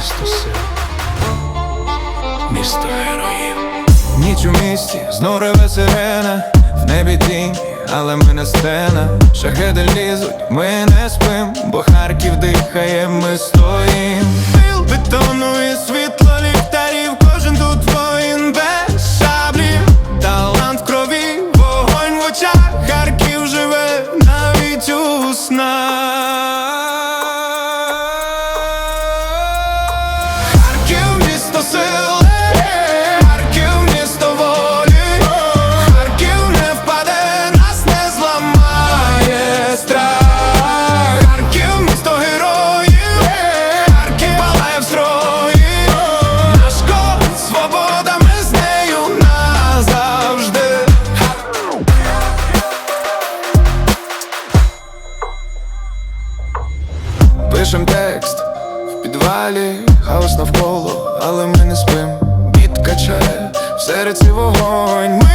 місто сил, місто героїв. Ніч у місті, знов сирена. В небі тінь, але ми не сцена Шахеди лізуть, ми не спим Бо Харків дихає, ми стоїм. Пил бетону і світло Пишем текст в підвалі, хаос навколо, але ми не спим. Біт качає, в серці вогонь.